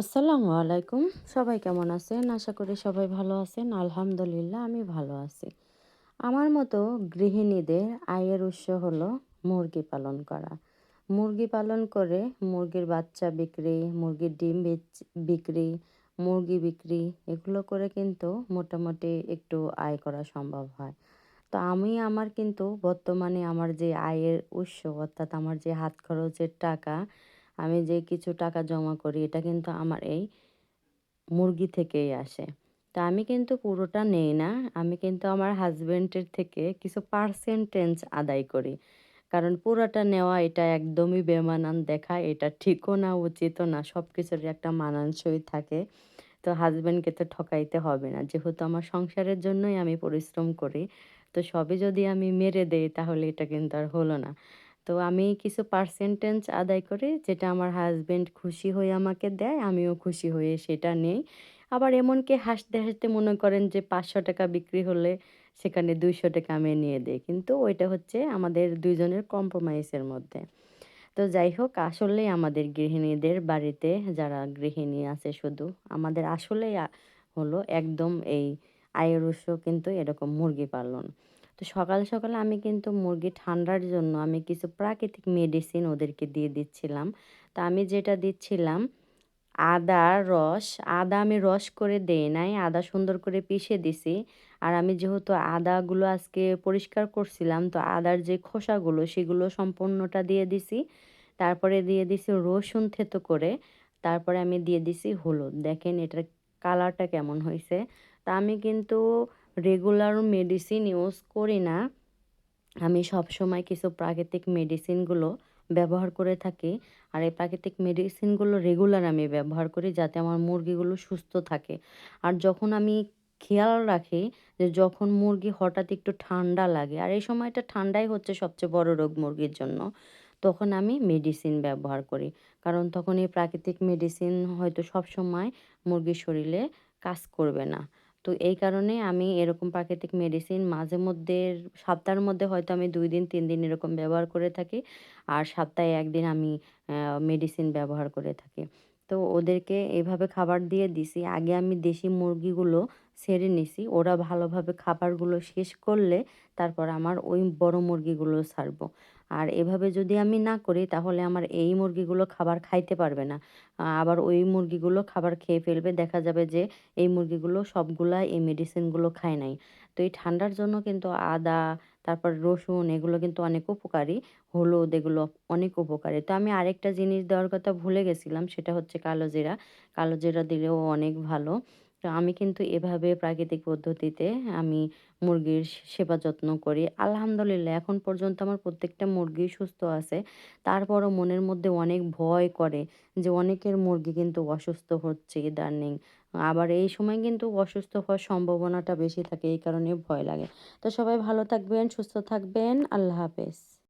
আসসালামু আলাইকুম। সবাই কেমন আছেন? আশা করি সবাই ভালো আছেন। আলহামদুলিল্লাহ, আমি ভালো আছি। আমার মতো গৃহিণীদের আয়ের উৎস হলো মুরগি পালন করা। মুরগি পালন করে মুরগির বাচ্চা বিক্রি, মুরগির ডিম বিক্রি, মুরগি বিক্রি, এগুলো করে কিন্তু মোটামুটি একটু আয় করা সম্ভব হয়। তো আমি আমার কিন্তু বর্তমানে আমার যে আয়ের উৎস অর্থাৎ আমার যে হাত খরচের টাকা আমি যে কিছু টাকা জমা করি, এটা কিন্তু আমার এই মুরগি থেকেই আসে। তো আমি কিন্তু পুরোটা নেই না, আমি কিন্তু আমার হাজব্যান্ডের থেকে কিছু পার্সেন্টেজ আদায় করি। কারণ পুরোটা নেওয়া এটা একদমই বেমানান দেখা, এটা ঠিকও না, উচিতও না সব কিছুরই একটা মানানসই থাকে। তো হাজব্যান্ডকে তো ঠকাইতে হবে না, যেহেতু আমার সংসারের জন্যই আমি পরিশ্রম করি, তো সবই যদি আমি মেরে দেই তাহলে এটা কিন্তু আর হলো না। তো আমি কিছু পার্সেন্টেজ আদায় করি যেটা আমার হাজব্যান্ড খুশি হয়ে আমাকে দেয়, আমিও খুশি হয়ে সেটা নেই। আবার এমনকি হাসতে হাসতে মনে করেন যে পাঁচশো টাকা বিক্রি হলে সেখানে দুইশো টাকা আমি নিয়ে দিই। কিন্তু ওইটা হচ্ছে আমাদের দুইজনের কম্প্রোমাইজের মধ্যে। তো যাই হোক আসলেই আমাদের গৃহিণীদের বাড়িতে যারা গৃহিণী আছে শুধু, আমাদের আসলেই হলো একদম এই আয়ের উৎস কিন্তু এরকম মুরগি পালন। তো সকাল, সকালে আমি কিন্তু মুরগি ঠান্ডার জন্য আমি কিছু প্রাকৃতিক মেডিসিন ওদেরকে দিয়ে দিচ্ছিলাম। তো আমি যেটা দিচ্ছিলাম, আদা, রস, আদা আমি রস করে দেই নাই, আদা সুন্দর করে পিষে দিছি। আর আমি যেহেতু আদাগুলো আজকে পরিষ্কার করছিলাম, তো আদার যে খোসাগুলো সেগুলো সম্পূর্ণটা দিয়ে দিছি। তারপরে দিয়ে দিছি রসুন থেতো করে, তারপরে আমি দিয়ে দিছি হলুদ। দেখেন এটার কালারটা কেমন হয়েছে তা আমি কিন্তু রেগুলার মেডিসিন ইউজ করি না। আমি সব সময় কিছু প্রাকৃতিক মেডিসিনগুলো ব্যবহার করে থাকি। আর এই প্রাকৃতিক মেডিসিনগুলো রেগুলার আমি ব্যবহার করি যাতে আমার মুরগিগুলো সুস্থ থাকে। আর যখন আমি খেয়াল রাখি যে যখন মুরগি হঠাৎ একটু ঠান্ডা লাগে, আর এই সময়টা ঠান্ডাই হচ্ছে সবচেয়ে বড় রোগ মুরগির জন্য, তখন আমি মেডিসিন ব্যবহার করি। কারণ তখন এই প্রাকৃতিক মেডিসিন হয়তো সব সময় মুরগির শরীরে কাজ করবে না। তো এই কারণে আমি এরকম প্রাকৃতিক মেডিসিন মাঝে মধ্যে, সপ্তাহের মধ্যে হয়তো আমি দুই দিন, তিন দিন এরকম ব্যবহার করে থাকি। আর সপ্তাহে একদিন আমি মেডিসিন ব্যবহার করে থাকি। তো ওদেরকে এভাবে খাবার দিয়ে দিছি। আগে আমি দেশি মুরগিগুলো ছেড়ে নিছি। ওরা ভালোভাবে খাবারগুলো শেষ করলে তারপর আমার ওই বড় মুরগিগুলো ছাড়বো। আর এভাবে যদি আমি না করি, তাহলে আমার এই মুরগিগুলো খাবার খাইতে পারবে না। আবার ওই মুরগিগুলো খাবার খেয়ে ফেলবে, দেখা যাবে যে এই মুরগিগুলো সবগুলা এই মেডিসিনগুলো খায় নাই। তো এই ঠান্ডার জন্য কিন্তু আদা, তারপর রসুন, এগুলো কিন্তু অনেক উপকারী। হলুদ, এগুলো অনেক উপকারী। তো আমি আরেকটা জিনিস দেওয়ার কথা ভুলে গেছিলাম, সেটা হচ্ছে কালো জিরা। কালো জিরা দিলেও অনেক ভালো। তো আমি কিন্তু এভাবে প্রাকৃতিক পদ্ধতিতে আমি মুরগির সেবা যত্ন করি। আলহামদুলিল্লাহ, এখন পর্যন্ত আমার প্রত্যেকটা মুরগি সুস্থ আছে। তারপরও মনের মধ্যে অনেক ভয় করে যে অনেকের মুরগি কিন্তু অসুস্থ হচ্ছে ইদানিং। আবার এই সময় কিন্তু অসুস্থ হওয়ার সম্ভাবনাটা বেশি থাকে, এই কারণে ভয় লাগে। তো সবাই ভালো থাকবেন, সুস্থ থাকবেন। আল্লাহ হাফেজ।